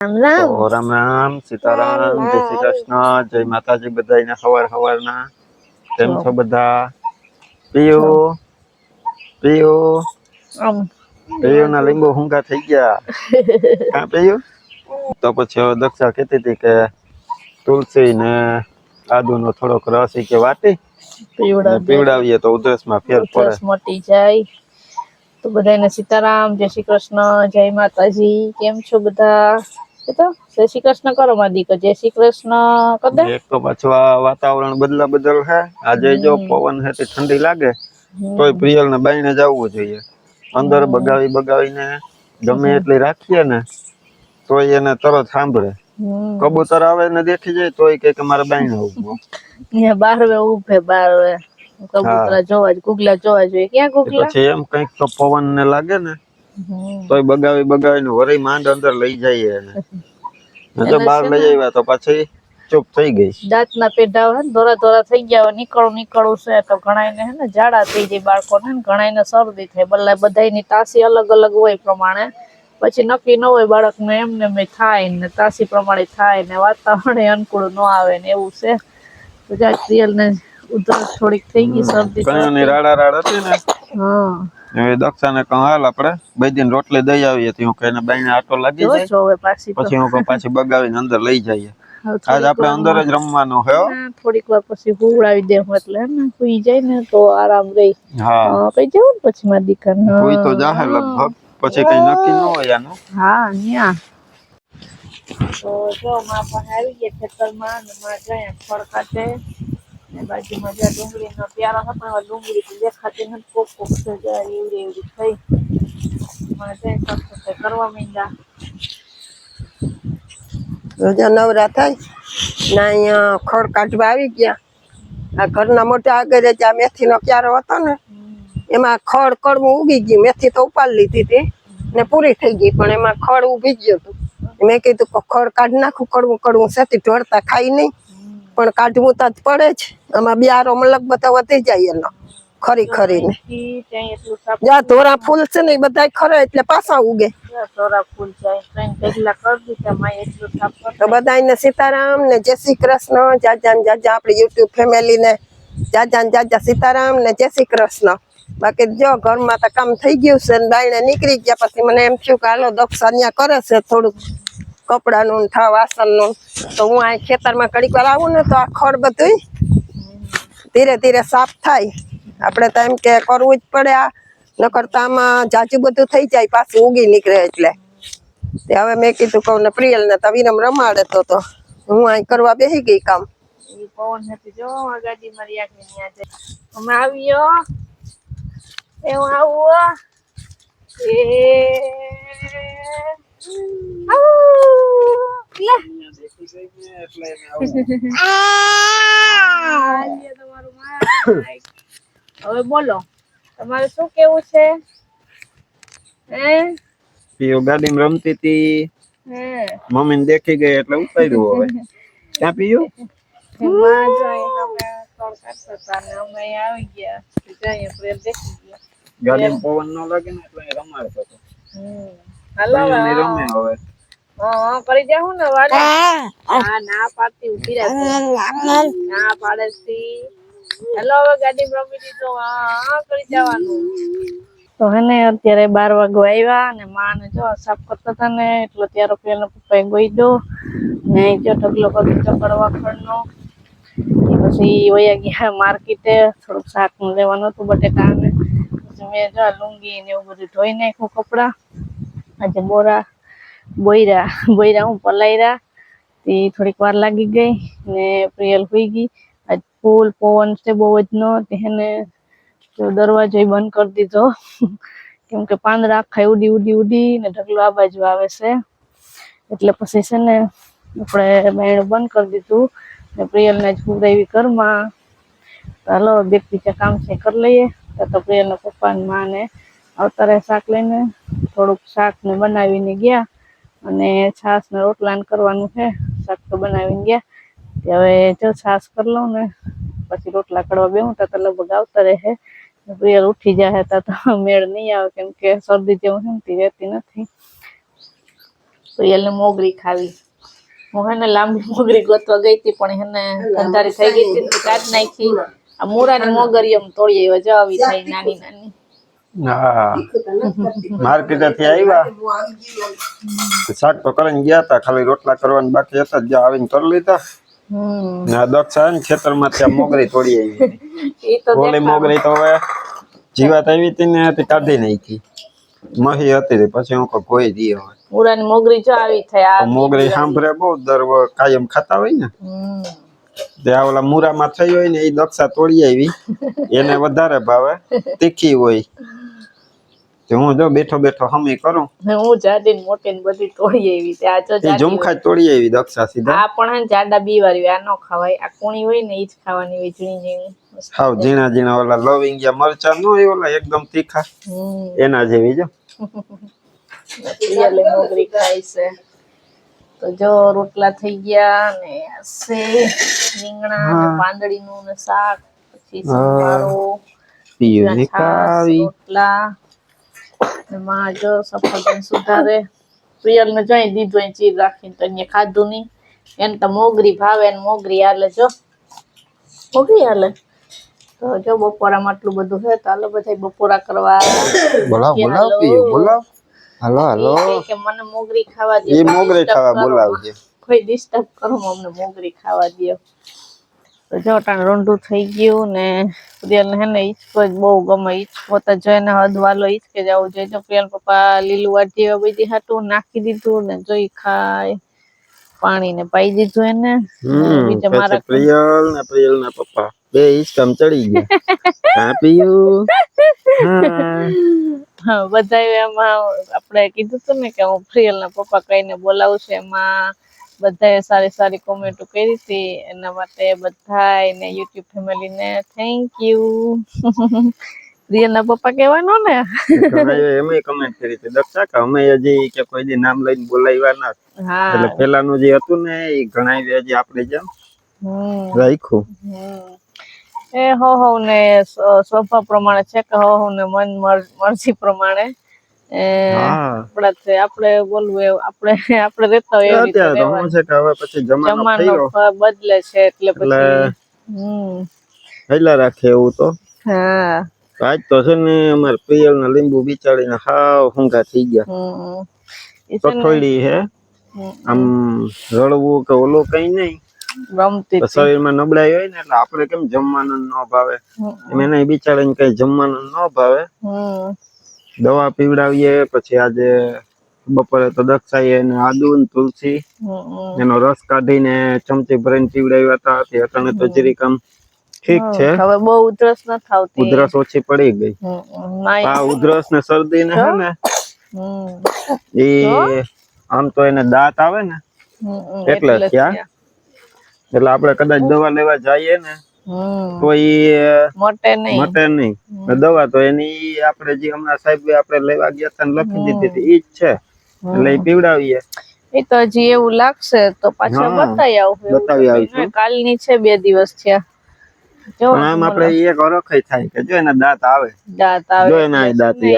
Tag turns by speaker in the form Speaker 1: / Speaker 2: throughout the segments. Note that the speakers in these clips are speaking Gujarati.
Speaker 1: રામ રામ.
Speaker 2: રામ રામ સીતારામ જય શ્રી કૃષ્ણ જય માતાજી બધાને સવાર સવારના. કેમ છો બધા? પિયુ પિયુ પિયુ ના લીંબુ હુંગા થઈ ગયા. કા પિયુ તો પછી દક્ષા કહેતી હતી કે તુલસી ને આદુ નો થોડોક રસ કે વાટી. પીવડાવીએ. તો ઉધરસમાં ફેર પડે.
Speaker 1: મટી જાય. તો બધાને સીતારામ જય શ્રી કૃષ્ણ જય માતાજી. કેમ છો બધા? એ તો જય શ્રી કૃષ્ણ કરો દીકરો જય શ્રી કૃષ્ણ
Speaker 2: એક તો પાછું આ વાતાવરણ બદલા બદલ છે આજે જો પવન છે તે ઠંડી લાગે તોય પ્રિયલ ને બાઈને જવું જોઈએ. અંદર બગાવી બગાવીને ગમે એટલી રાખીએ ને તોય એને તરત સાંભળે. કબૂતર આવે ને દેખી જાય તોય કે મારે બાઈને ઊભો
Speaker 1: અહીંયા બાર વે ઉભે બાર કબૂતરા જોવા જ ગુગલા જોવા જોઈએ. ક્યાં ગુગલા?
Speaker 2: પછી એમ કંઈક તો પવન ને લાગે ને. તોય બગાવી બગાવીને વરી માંડ અંદર લઈ જઈએ. ને બહાર લઈ આવ્યા તો પછી ચૂપ થઈ ગઈ.
Speaker 1: દાંતના પેઢા હોય ને ધોરા ધોરા થઈ ગયા હોય નીકળું નીકળું છે. તો ઘણાયને હે ને ઝાડા થઈ જાય બાળકોને ને ઘણાયને શરદી થાય. બલ્લા બધાયની તાસી અલગ અલગ હોય પ્રમાણે. પછી નક્કી ન હોય બાળકને એમને એમ થાય ને તાસી પ્રમાણે થાય ને વાતાવરણ અનુકૂળ ન આવે ને એવું છે. તો જા ને ઉધરસ થોડીક થઈ ગઈ શરદી
Speaker 2: રાડા રાડ હતી ને.
Speaker 1: હા.
Speaker 2: હવે દક્ષાને કહું હાલ આપણે બે દિન રોટલી દઈ આવીએ. તો હું કે એને બાઈને આટો લાગી જાય.
Speaker 1: પાછી
Speaker 2: પછી હું પાછી બગાવીને અંદર લઈ જઈએ. આજ આપણે અંદર જ રમવાનું. છે
Speaker 1: થોડીક વાર પછી હુવડાવી દે એટલે હે ને સુઈ જાય ને તો આરામ રહી.
Speaker 2: હા.
Speaker 1: હા કઈ જવું ને પછી મારી દીકરાને?
Speaker 2: કોઈ તો જાહે લગભગ પછી કઈ નક્કી ન હોય આનું.
Speaker 1: હા ન્યા. તો જો માં પણ આવી ગયા ખેતરમાં ને માં ગયા ફળ કાઢે ને બાજુમાં જ્યાં ડુંગળી નો પ્યારો હતા પણ ડુંગળી દેખાતી નથી કોક કોક છે જાય એવડી થઈ. મને જાય સાફ સફાઈ કરવા માંડ્યા.
Speaker 3: રોજા નવરા થાય ને અહીંયા ખડ કાઢવા આવી ગયા. આ ઘરના મોટા આગળ જ આ મેથીનો ક્યારો હતો ને, એમાં ખડ કડવું ઉગી ગયું. મેથી તો ઉપાડી લીધી હતી ને પૂરી થઈ ગઈ, પણ એમાં ખડ ઊભી ગયું હતું. મેં કીધું ખડ કાઢી નાખું, કડવું કડવું. સેથી ઢોળતા ખાઈ નહીં. પણ કાઢવું તો પડે જ. આમાં બિયારો મલક બધા વધી જાય એનો ખરી
Speaker 1: ખરી ને
Speaker 3: જ્યાં ધોરા ફૂલ છે ને એ બધા ખરે એટલે પાછા ઉગે. તો બધાને સીતારામ ને જય શ્રી કૃષ્ણ જાજા ને જાજા આપણી યુટ્યુબ ફેમિલી ને જાજા ને જાજા સીતારામ ને જય શ્રી કૃષ્ણ. બાકી જો ઘરમાં તો કામ થઈ ગયું છે ને બાયણે નીકળી ગયા પછી મને એમ થયું કે હાલો દક્ષા અહીંયા કરે છે થોડુંક. કપડાનું થા વાસણનું. તો હું આ ખેતરમાં કડીક વાર આવું ને તો આ ખડ બધું ધીરે ધીરે સાફ થાય. આપણે તો એમ કે કરવું જ પડે આ. નકર આમાં જાજુ બધું થઈ જાય, પાછું ઉગી નીકળે એટલે. હવે મેં કીધું કહું ને પ્રિયલ ને તો વિરમ રમાડે તો તો. હું અહીં કરવા બેસી ગઈ કામ.
Speaker 1: પવન હતી જો ગાડી આવ્યો. હું આવું હવે બોલો તમારે શું કેવું છે?
Speaker 2: પીઓ ગાડીમાં રમતી હતી
Speaker 1: હે.
Speaker 2: મમ્મીને દેખી ગઈ એટલે ઉતાર્યું હવે. ક્યાં પીયું? ગાડીમાં પવન ન લાગે ને એટલે રમાડતો હતો.
Speaker 1: હાલો હવે.
Speaker 2: રમે હવે.
Speaker 1: હા કરી જાઉં ને વાડે હા ના પાડતી ઊભી રહેશે ના પાડે છી હેલો હવે ગાડી રમી દીધો હા કરી જવાનું. તો હે ને અત્યારે બાર વાગો આવ્યા અને માં ને જો સાફ કરતા હતા ને એટલે ત્યારે પેલા પપ્પાએ ગોઈ દો ને જો ઢગલો કરી ચકડવા ખડનો પછી વયા ગયા માર્કેટે. થોડુંક શાક લેવાનું હતું બટેટા ને પછી મેં જો લુંગી ને એવું બધું ધોઈ નાખ્યું કપડા. આજે બોરા, બોયરા બોયરા હું પલાયરા. તે થોડીક વાર લાગી ગઈ ને પ્રિયલ હોઈ ગઈ. આજ ફૂલ પવન છે બહુ જ નો તેને દરવાજો બંધ કરી દીધો. કેમ કે પાંદડા આખા ઉડી ઉડી ઉડી ને ઢગલો આ બાજુ આવે છે. એટલે પછી છે ને આપણે બાયણું બંધ કરી દીધું ને પ્રિયલને જ પૂરાવી ઘરમાં. તો હાલો બે બીજા કામ છે, કરી લઈએ. તો પ્રિયલના પપ્પા ને મા રહે શાક લઈને થોડુંક શાક ને બનાવીને ગયા અને છાશ ને રોટલા ને કરવાનું છે. શાક તો બનાવીને ગયા. કે હવે જો છાશ કરી લઉં ને, પછી રોટલા કરવા બેહું તો લગભગ આવતા રહે. પ્રિયલ ઉઠી જાય હતા તો મેળ નહીં આવે, કેમ કે શરદી જેવું સમતી રહેતી નથી. પ્રિયલ ને મોગરી ખાવી. હું હે ને લાંબી મોગરી ગોતવા ગઈ હતી, પણ હેને અંધારી થઈ ગઈ હતી કાઢ નાખી. આ મૂળાની મોગરી એમ તોડી આવ્યો, જો આવી થઈ નાની નાની.
Speaker 2: હા. માર્કેટેથી આવ્યા. શાક તો કરીને ગયા હતા ખાલી રોટલા કરવાના બાકી હતા જ્યાં આવીને કરી લીધા.
Speaker 1: હમ.
Speaker 2: ને આ દક્ષ આવે ને ખેતરમાંથી આ મોગરી તોડી આવી. ઓલી મોગરી તો હવે જીવાત આવી હતી ને તે કાઢી નાખી. મહી હતી પછી હું કોઈ દી હવે.
Speaker 1: મોગરી જો આવી થઈ
Speaker 2: મોગરી સાંભળે બહુ દર કાયમ ખાતા હોય ને.
Speaker 1: હમ.
Speaker 2: તે આ ઓલા મૂરામાં થઈ હોય ને એ દક્ષા તોડી આવી. એને વધારે ભાવે તીખી હોય. તે હું જો બેઠો બેઠો હમી કરું.
Speaker 1: હું જાડી ને મોટી ને બધી તોડી આવી તે આ જો
Speaker 2: જમખા તોડી આવી દક્ષા સીધા.
Speaker 1: આ પણ જાડા બી વાળી આ નો ખવાય. આ કુણી હોય ને જ ખાવાની હોય ઝીણી ઝીણી.
Speaker 2: હાવ ઝીણા ઝીણા ઓલા લવિંગિયા મરચા નો હોય ઓલા એકદમ તીખા. એના જેવી જો.
Speaker 1: પિયલે મોગરી ખાય છે. તો જો રોટલા થઈ ગયા ને સે રીંગણા ને પાંદડીનું ને શાક પછી સંભારો
Speaker 2: પીયું
Speaker 1: છાશ, રોટલા. ને માં જો સફરજન સુધારે. પ્રિયલ ને જોઈ દીધું એ ચીર રાખીને તો એને ખાધું નહીં. એને તો મોગરી ભાવે ને મોગરી હાલે જો. મોગરી હાલે? તો જો બપોરામાં આટલું બધું છે તો હાલો બધા બપોરા કરવા
Speaker 2: બોલાવ બોલાવ બોલાવ. હાલો હાલો.
Speaker 1: કે મને મોગરી ખાવા દે.
Speaker 2: એ મોગરી ખાવા બોલાવજે.
Speaker 1: કોઈ ડિસ્ટર્બ કરો અમને મોગરી ખાવા દો. તો જો ટાણ રોંઢું થઈ ગયું ને પ્રિયલ હે ને ઈચકો જ બહુ ગમે ઈચકો તો જોઈને હદવાલો ઈચકે જવું જોઈએ જો પ્રિયલ પપ્પા લીલું વાટી બધી હાટું નાખી દીધું ને જોઈ ખાય પાણી ને પાઈ દીધું એને. બીજા મારા
Speaker 2: પ્રિયલ ને પ્રિયલ ના પપ્પા. બે ઈચકમ ચડી ગયા. હા પીયું? હા.
Speaker 1: હા બધા એમાં આપણે કીધું હતું ને કે હું પ્રિયલ ના પપ્પા કહીને બોલાવું છું એમાં. બધાએ સારી સારી કોમેન્ટો કરી હતી. એના માટે બધાય ને યુટ્યુબ ફેમિલી ને થેન્ક યુ પ્રિયલ ના? પપ્પા કહેવાનો ને
Speaker 2: એમે કમેન્ટ કરી હતી. દક્ષા કે અમે હજી કે કોઈ દી નામ લઈને બોલાવ્યા ના.
Speaker 1: હા.
Speaker 2: એટલે પેલાનું જે હતું ને એ ઘણા હજી આપણે જેમ
Speaker 1: હમ.
Speaker 2: રાખ્યું.
Speaker 1: હમ. એ હો હો ને સ્વ- સ્વભાવ પ્રમાણે છે કે હો હો ને મન મર- મરજી પ્રમાણે. આપણા આપણે બોલવું એવું આપણે આપણે રહેતા હોય
Speaker 2: અત્યારે તો
Speaker 1: રહેવાનું.
Speaker 2: છે કે હવે પછી જમાનો
Speaker 1: બદલે છે એટલે પછી
Speaker 2: હેલા રાખે એવું તો.
Speaker 1: હા.
Speaker 2: આજ તો છે ને અમારે પિયલ ના લીંબુ બિચાડીને હાવ હુંગા થઈ ગયા. કઠોળી હે આમ રળવું કે ઓલું કઈ નહીં. ગમતી
Speaker 1: શરીરમાં
Speaker 2: શરીરમાં નબળાઈ હોય ને એટલે આપણે કેમ જમવાનું ન ભાવે? એમ એને બિચારીને કઈ જમવાનું ન ભાવે?
Speaker 1: હમ.
Speaker 2: દવા પીવડાવીએ પછી આજે બપોરે તો દક્ષાઈએ એને આદુ ને તુલસી. એનો રસ કાઢીને ચમચી ભરીને પીવડાવ્યા હતા તે અટાણે તો જરીક આમ ઠીક છે
Speaker 1: હવે બહુ ઉધરસ ન થાવતી
Speaker 2: ઉધરસ ઓછી પડી ગઈ આ ઉધરસ ને શરદી ને હે ને એ આમ તો એને દાંત આવે ને. એટલે ત્યાં? એટલે આપણે કદાચ દવા લેવા જઈએ ને. તો એ
Speaker 1: મોટે નહીં.
Speaker 2: મટે નહીં. દવા તો એની આપણે જે હમણાં સાહેબ આપણે લેવા ગયા હતા લખી દીધી હતી ઈ જ છે. એટલે એ પીવડાવીએ.
Speaker 1: એ તો હજી એવું લાગશે તો પાછા બતાવી આવું
Speaker 2: બતાવી આવીશું.
Speaker 1: કાલની છે બે દિવસ થયા. જો
Speaker 2: આમ આપણે એક હરખઈ થાય કે જો એના દાંત આવે.
Speaker 1: દાંત આવે.
Speaker 2: જો એના દાંત
Speaker 1: જો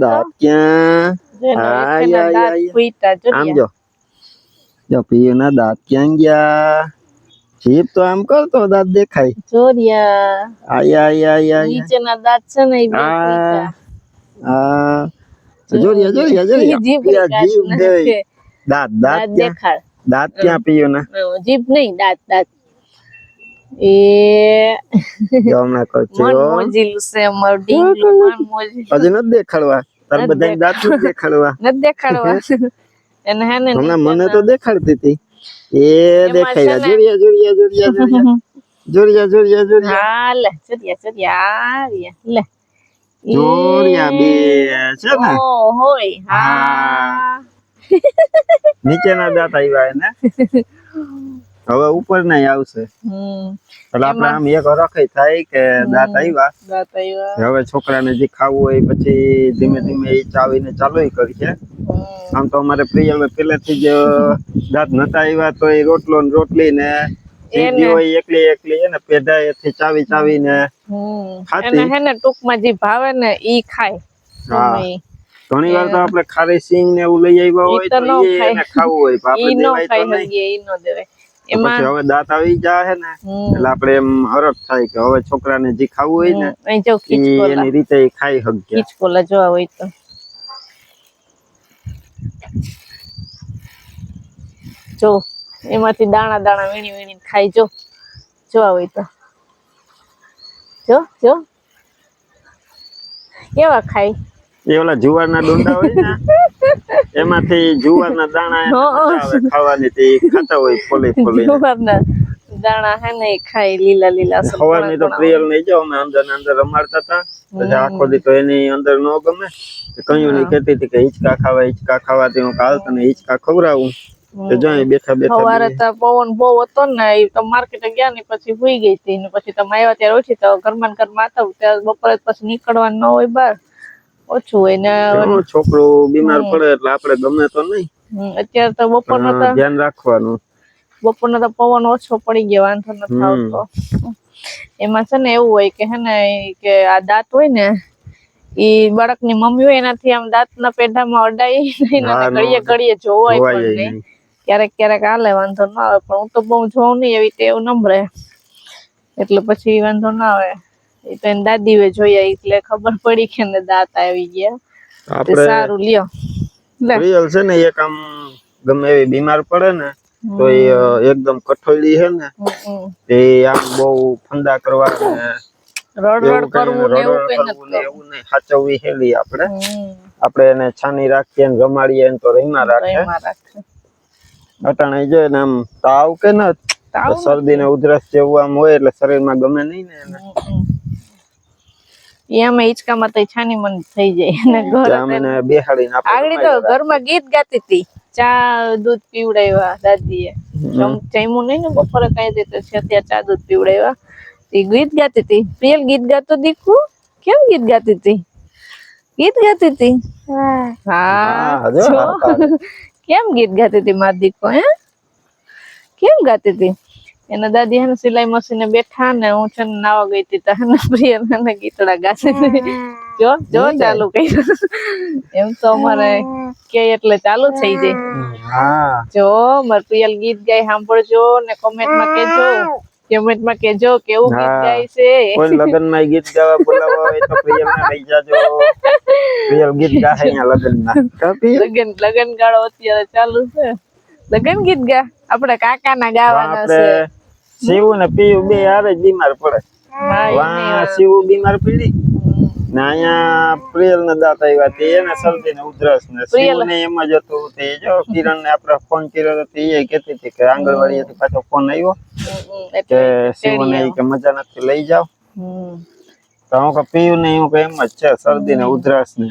Speaker 1: તો
Speaker 2: ક્યાં?
Speaker 1: એના
Speaker 2: આય, આય, આય. આમ જો. જો પીયુના દાંત ક્યાં ગયા? જીભ તો આમ કરતો દાંત દેખાય.
Speaker 1: જોરિયા.
Speaker 2: આય આય આય
Speaker 1: નીચેના દાંત છે ને
Speaker 2: આ આ. જોરિયા જોરિયા જોરિયા.
Speaker 1: જીભ
Speaker 2: જીભ દે દાંત દાંત
Speaker 1: દેખાય
Speaker 2: દાંત ક્યાં પીયુના
Speaker 1: હા, જીભ નહીં દાંત દાંત. એ
Speaker 2: હમણાં કરજો
Speaker 1: મોજીલું છે અમારું મન મોજીલું.
Speaker 2: હજી નથી દેખાડવા. તાર બધા દાંત નથી દેખાડવા.
Speaker 1: નથી દેખાડવા. એને હે ને
Speaker 2: મને તો દેખાડતી હતી. એ દેખાય જોડિયા જોડિયા જોડિયા જોડિયા જોડિયા જોડિયા
Speaker 1: હા લે જોડિયા જોડિયા લે.
Speaker 2: જોડિયા બે છે ને?
Speaker 1: ઓ હોય હા.
Speaker 2: નીચેના દાંત આવ્યા એને. હવે ઉપર નહીં આવશે એટલે આપણે આમ એક રખાઈ થાય કે દાંત આવ્યા. હવે છોકરાને જે ખાવું હોય પછી ધીમે ધીમે એ ચાવીને ચાલુ
Speaker 1: કરશે.
Speaker 2: આમ તો અમારે પ્રિય પહેલેથી જ દાંત નતા આવ્યા તો એ રોટલો ને રોટલી ને એકલી એકલી એને ચાવી
Speaker 1: હમ.
Speaker 2: ખાતી.
Speaker 1: હે ને ટૂંકમાં જે ભાવે ને ઈ ખાય.
Speaker 2: હા. ઘણી વાર તો આપણે ખારી સિંગ ને એવું લઈ આવ્યા હોય
Speaker 1: તો ન.
Speaker 2: એને ખાવું હોય. પણ આપણે દેવાય તો નહીં.
Speaker 1: એમાં
Speaker 2: હવે દાંત આવી જાય ને એટલે આપણે એમ હરખ થાય કે હવે છોકરાને જે ખાવું હોય ને
Speaker 1: જો
Speaker 2: એની રીતે ખાઈ શકીએ.
Speaker 1: ખીચકોલા જોવા હોય તો. જો એમાંથી દાણા દાણા વીણી વીણી ખાઈ જો. જોવા હોય તો. જો જો. કેવા ખાય?
Speaker 2: એ ઓલા જુવારના ડોંડા હોય ને એમાંથી જુવારના દાણા
Speaker 1: હં.
Speaker 2: મજા આવે ખાવાની તે ખાતા હોય ફોલે ફોલી.
Speaker 1: જુવારના દાણા હે ને ખાઈ ખાય લીલા લીલા અસલ
Speaker 2: તો પ્રિયલ નહીં જાવ અમે અંદર ને અંદર રમાડતા હતા. પછી આખો દી તો એની અંદર ન ગમે. કયું નહીં કહેતી હતી કે હિંચકા ખાવા હિચકા ખાવા તે હું કાલ તને હિચકા ખવડાવું. જો બેઠા બેઠા
Speaker 1: સવારે તો પવન બહુ હતો ને એ તો માર્કેટે ગયા ને પછી સુઈ ગઈ હતી. ને પછી તમે આવ્યા ત્યારે ઓછી તો ઘરમાં ઘરમાં હતા ત્યારે બપોરે પછી નીકળવાનું ન હોય બહાર. ઓછું હોય ને
Speaker 2: બીમાર પડે એટલે આપણે ગમે તો નહીં.
Speaker 1: અત્યારે તો બપોરનો તો
Speaker 2: ધ્યાન રાખવાનું.
Speaker 1: બપોરનો તો પવન ઓછો પડી ગયો વાંધો નથી આવતો. એમાં છે ને એવું હોય કે હે ને કે આ દાંત હોય ને એ બાળકની મમ્મી હોય એનાથી આમ દાંતના પેઢામાં અડાઈ નહીં કડીએ
Speaker 2: કડીએ
Speaker 1: ઘડીએ ઘડીએ જોવાય પણ
Speaker 2: નહીં.
Speaker 1: ક્યારેક ક્યારેક હાલે વાંધો ના આવે પણ હું તો બહુ જોઉં નહીં એવી ટેવ નંબરે એટલે પછી વાંધો ના આવે. એ તો એની દાદીએ જોયા એટલે ખબર પડી કે એને દાંત આવી ગયા.
Speaker 2: આપણે
Speaker 1: સારું લ્યો.
Speaker 2: રિયલ છે ને એક આમ ગમે એવી બીમાર પડે ને તો એ એકદમ કઠોળી છે ને
Speaker 1: હમ.
Speaker 2: આમ બહુ ફંદા કરવા ને
Speaker 1: રડરડ કરવું ને એવું કઈ નથી
Speaker 2: એવું નહીં સાચવવી હેલી આપણે. આપણે એને છાની રાખીએ ને રમાડીએ ને તો રહીમાં રાખે. અટાણે જોઈએ ને આમ તાવ કે ન શરદી ને ઉધરસ જેવું આમ હોય એટલે શરીરમાં ગમે નહીં ને એને.
Speaker 1: એ અમે હિંચકામાં તો છાની મન થઈ જાય. અને ઘર
Speaker 2: બેહાડીને
Speaker 1: આગળ તો ઘરમાં ગીત ગાતી હતી. ચા દૂધ પીવડાવ્યા દાદીએ. જમ- જમ્યું નહીં ને બપોરે કઈ દેતો છે અત્યારે ચા દૂધ પીવડાવ્યા. તે ગીત ગાતી હતી. પ્રિયલ ગીત ગાતો દીકુ? કેમ ગીત ગાતી હતી? ગીત ગાતી હતી? હા. કેમ ગીત ગાતી હતી માર દીકો હે? કેમ ગાતી હતી? એના દાદી હે સિલાઈ મશીને બેઠા ને હું છે ને નાવા ગઈ હતી તો હે ને પ્રિયલ હે ને ગીતડા ગાશે. જો જો ચાલુ કર્યું. એમ તો અમારે કે એટલે ચાલુ થઈ જાય. જો માર પ્રિયલ ગીત ગાય સાંભળજો ને કોમેન્ટમાં કેજો કોમેન્ટમાં કેજો કેવું ગીત ગાય છે.
Speaker 2: કોઈ લગનમાં ગીત ગાવા બોલાવો હોય તો પ્રિયલ ને લઈ જાજો. પ્રિયલ ગીત ગાય અહીંયા લગનમાં
Speaker 1: લગન લગન ગાળો અત્યારે ચાલુ છે. લગન ગીત ગા? આપણે કાકા ના ગાવાના છે
Speaker 2: શિવ ને પીયું બે આવે બીમાર પડે. વાં શિવ બીમાર પડી. ના અહીંયા પ્રિયલ ને દાંત આવ્યા તે એને શરદી ને ઉધરસ ને શિવ ને એમ જ હતું તે. જો કિરણ ને આપણે ફોન કર્યો હતો તે એ કહેતી હતી કે આંગણવાડી થી પાછો ફોન આવ્યો કે શિવ ને કે મજા નથી લઈ જાવ તો હું કે પીયું ને હું કે એમ જ છે શરદી ને ઉધરસ ને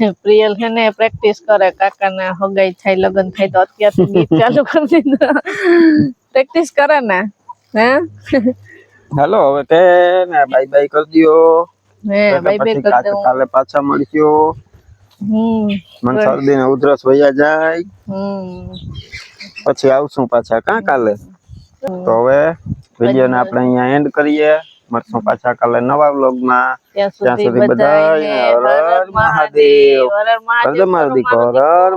Speaker 1: પ્રિયલ છે ને પ્રેક્ટિસ કરે કાકા ના હગાઈ થાય લગ્ન થાય તો અત્યારથી ગીત ચાલુ કરી દીધું. પ્રેક્ટિસ કરે ને હે?
Speaker 2: હાલો હવે કે ને બાય બાય કરી દિયો.
Speaker 1: હે બાય બાય કરી
Speaker 2: કાલે-
Speaker 1: દઉં.
Speaker 2: કાલે પાછા મળશો.
Speaker 1: હમ
Speaker 2: મને શરદી ને ઉધરસ વયા જાય.
Speaker 1: હમ.
Speaker 2: પછી આવશું પાછા કા કાલે? તો હવે વિડિયો ને આપણે અહીંયા એન્ડ કરીએ. મળશું પાછા કાલે નવા વ્લોગમાં
Speaker 1: ત્યાં સુધી બધાને હર મહાદેવ. હર મહાદેવ.
Speaker 2: હર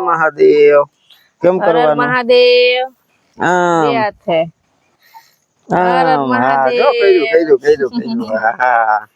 Speaker 2: કેમ કરવાનું?
Speaker 1: મહાદેવ. હા
Speaker 2: આમ. હા જો
Speaker 1: મહાદેવ.
Speaker 2: કહી કર્યું કહી કર્યું હા.